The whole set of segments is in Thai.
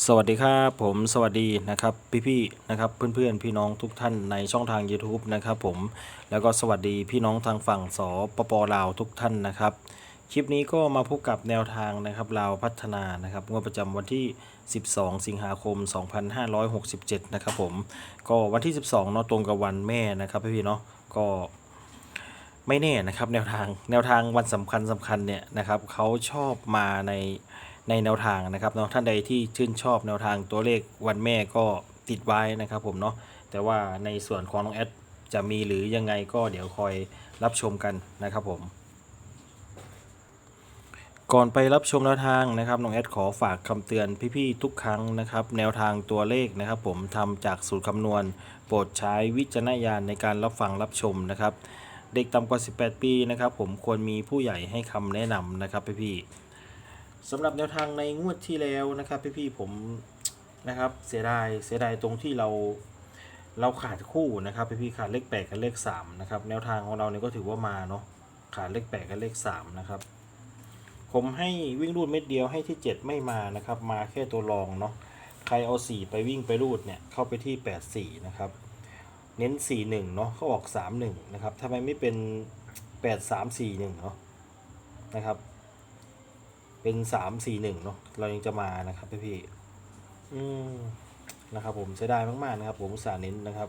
สวัสดีครับผมสวัสดีนะครับพี่ๆนะครับเพื่อนๆ พี่น้องทุกท่านในช่องทาง YouTube นะครับผมแล้วก็สวัสดีพี่น้องทางฝั่งสปปลาวทุกท่านนะครับ คลิปนี้ก็มาพบกับแนวทางนะครับลาวพัฒนานะครับงวดประจำวันที่ 12 สิงหาคม 2567 นะครับผมก็วันที่ 12เนาะตรงกับวันแม่นะครับพี่ๆเนาะก็ไม่แน่นะครับแนวทางแนวทางวันสำคัญสำคัญเนี่ยนะครับเขาชอบมาใน ในแนวทางนะครับเนาะท่านใดที่ชื่นชอบแนวทางตัวเลขวันแม่ก็ติดไว้นะครับผมเนาะแต่ว่าในส่วนของน้องแอดจะมีหรือยังไงก็เดี๋ยวคอยรับชมกันนะครับผม ก่อนไปรับชมแนวทางนะครับน้องแอดขอฝากคำเตือนพี่ๆทุกครั้งนะครับแนวทางตัวเลขนะครับ ผมทำจากสูตรคำนวณ โปรดใช้วิจารณญาณในการรับฟังรับชมนะครับ เด็กต่ำกว่า 18 ปีนะครับ ผมควรมีผู้ใหญ่ให้คำแนะนำนะครับพี่ๆ สำหรับแนวทางในงวดที่แล้วนะครับ พี่ๆผมนะครับ เสียดายเสียดายตรงที่เราเราขาดคู่นะครับ พี่ๆขาดเลข8กับเลข3นะครับ แนวทางของเราเนี่ยก็ถือว่ามาเนาะขาดเลข8กับเลข3นะครับ ผมให้วิ่งรูดเม็ดเดียวให้ที่7ไม่มานะครับ มาแค่ตัวรองเนาะใครเอา4ไปวิ่งไปรูดเนี่ยเข้าไปที่8 4นะครับ เน้น4 1เนาะเขาออก3 1นะครับทำไมไม่เป็น8 3 4 1เนาะนะครับ เป็น3 4 1เนาะเรายังจะมานะครับพี่พี่อืมนะครับผมเสียดายมาก ๆ นะครับ ผมอุตส่าห์เน้นนะครับ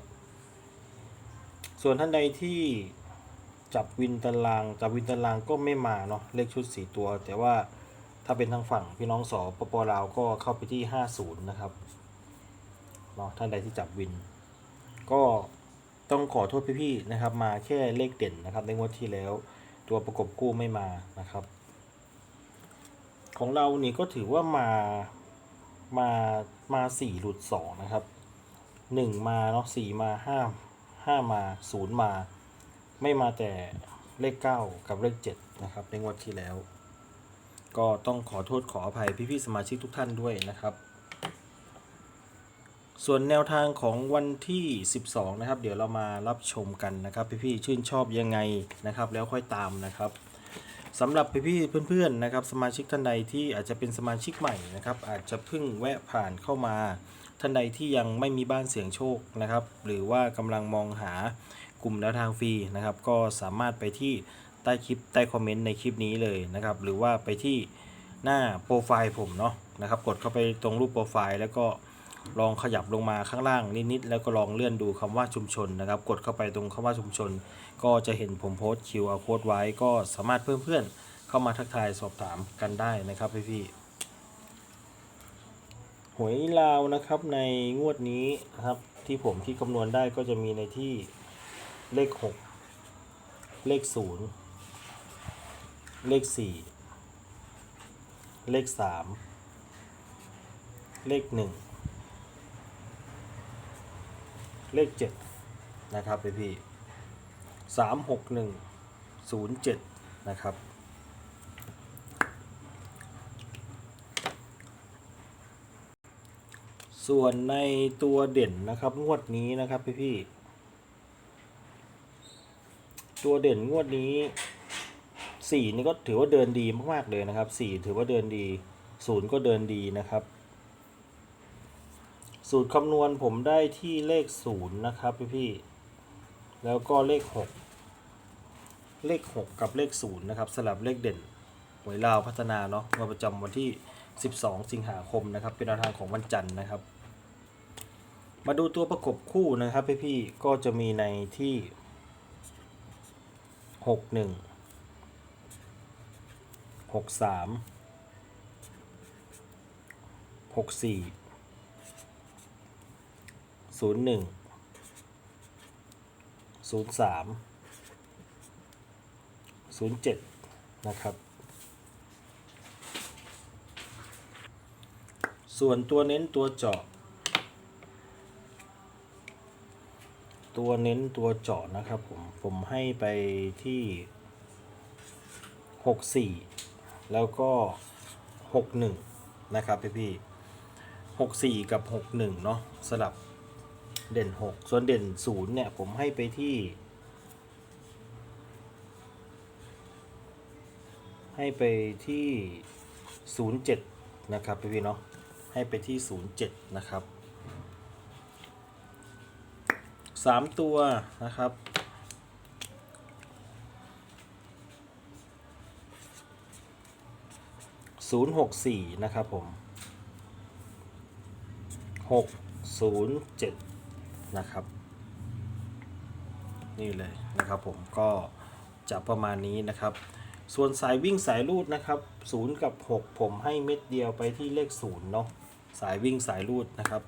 ส่วนท่านใดที่จับวินตารางจับวินตารางก็ไม่มาเนาะเลขชุด4ตัว แต่ว่าถ้าเป็นทางฝั่งพี่น้องสปปลาวก็เข้าไปที่50นย์นะครับเนาะท่านใดที่จับวิน ก็ต้องขอโทษพี่ๆนะครับ มาแค่เลขเด่นนะครับในงวดที่แล้ว ตัวประกบกู้ไม่มานะครับ ของเรานี่ก็ถือว่ามามามาสี่หลุดสองนะครับหนึ่งมาเนาะสี่มาห้าห้ามาศูนย์มา ไม่มาแต่เลข9กับเลข7นะครับในงวดที่แล้ว ก็ต้องขอโทษขออภัยพี่ๆสมาชิกทุกท่านด้วยนะครับ ส่วนแนวทางของวันที่ 12 นะครับ เดี๋ยวเรามารับชมกันนะครับ พี่ๆชื่นชอบยังไงนะครับ แล้วค่อยตามนะครับ สำหรับพี่ๆเพื่อนๆนะครับสมาชิกท่านใดที่อาจจะเป็นสมาชิกใหม่นะครับอาจจะเพิ่งแวะผ่านเข้ามา ท่านใดที่ยังไม่มีบ้านเสียงโชคนะครับหรือว่ากำลังมองหากลุ่มแนวทางฟรีนะครับก็สามารถไปที่ใต้คลิปใต้คอมเมนต์ในคลิปนี้เลยนะครับหรือว่าไปที่หน้าโปรไฟล์ผมเนาะนะครับกดเข้าไปตรงรูปโปรไฟล์แล้วก็ ลองขยับลงมาข้างล่างนิดๆแล้วก็ลองเลื่อนดูคำว่าชุมชนนะครับ กดเข้าไปตรงคำว่าชุมชน ก็จะเห็นผมโพสต์ QR code ไว้ก็สามารถเพิ่มเพื่อนเข้ามาทักทายสอบถามกันได้นะครับพี่ๆหวยลาวนะครับในงวดนี้นะครับที่ผมที่คำนวณได้ก็จะมีในที่เลข 6 เลข 0 เลข 4 เลข 3 เลข 1 เลข7นะครับพี่พี่สามหกหนึ่งศูนย์เจ็ดนะครับส่วนในตัวเด่นนะครับงวดนี้นะครับพี่พี่ตัวเด่นงวดนี้สี่นี่ก็ถือว่าเดินดีมากๆเลยนะครับสี่ถือว่าเดินดีศูนย์ก็เดินดีนะครับ สูตรคำนวณผมได้ที่เลขศูนย์นะครับ พี่พี่ แล้วก็เลขหกเลขหกกับเลขศูนย์นะครับสลับเลขเด่นหวยลาวพัฒนาเนาะงวดประจำวันที่ 12 สิงหาคมนะครับ เป็นแนวทางของวันจันทร์นะครับ มาดูตัวประกบคู่นะครับพี่พี่ก็จะมีในที่ 6 1 6 3 6 4 ศูนย์หนึ่งศูนย์สามศูนย์เจ็ดนะครับ ส่วนตัวเน้นตัวเจาะ ตัวเน้นตัวเจาะนะครับผม ผมให้ไปที่หกสี่แล้วก็หกหนึ่งนะครับพี่พี่หกสี่กับหกหนึ่งเนาะสลับ เด่น 6 ส่วนเด่น 0 เนี่ย ผมให้ไปที่ ให้ไปที่ 07 นะครับพี่ๆเนาะให้ไปที่ 07 นะครับ 3 ตัวนะครับ064นะครับผม607นย์เจ็ดะครับ นี่เลยนะครับผมก็จะประมาณนี้นะครับ ส่วนสายวิ่งสายรูดนะครับ0กับ 6 ผมให้เม็ดเดียวไปที่เลข0เนาะสายวิ่งสายรูดนะครับ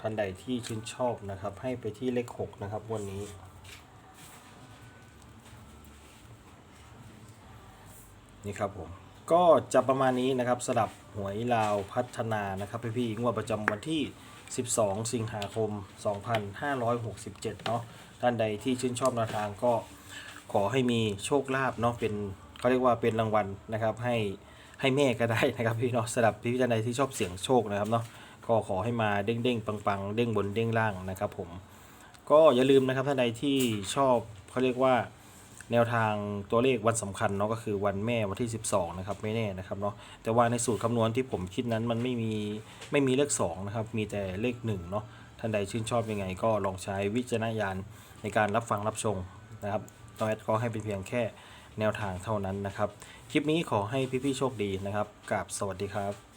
ท่านใดที่ชื่นชอบนะครับ ให้ไปที่เลข 6 นะครับวันนี้นี่ครับผม ก็จะประมาณนี้นะครับสำหรับหวยลาวพัฒนานะครับพี่พี่ๆงวดประจำวันที่ 12 สิงหาคม 2567 เนาะท่านใดที่ชื่นชอบแนวทางก็ขอให้มีโชคลาภเนาะเป็นเขาเรียกว่าเป็นรางวัลนะครับให้ให้แม่ก็ได้นะครับพี่เนาะสำหรับพี่ท่านใดที่ชอบเสี่ยงโชคนะครับเนาะก็ขอให้มาเด้งๆปังๆ เด้งบนเด้งล่างนะครับผมก็อย่าลืมนะครับท่านใดที่ชอบเขาเรียกว่า แนวทางตัวเลขวันสำคัญเนาะก็คือวันแม่วันที่ 12 นะครับ ไม่แน่นะครับเนาะแต่ว่าในสูตรคำนวณที่ผมคิดนั้นมันไม่มีไม่มีเลข2นะครับมีแต่เลข1เนาะท่านใดชื่นชอบยังไงก็ลองใช้วิจารณญาณในการรับฟังรับชมนะครับต้องแอดก็ให้เป็นเพียงแค่แนวทางเท่านั้นนะครับ คลิปนี้ขอให้พี่ๆโชคดีนะครับกับสวัสดีครับ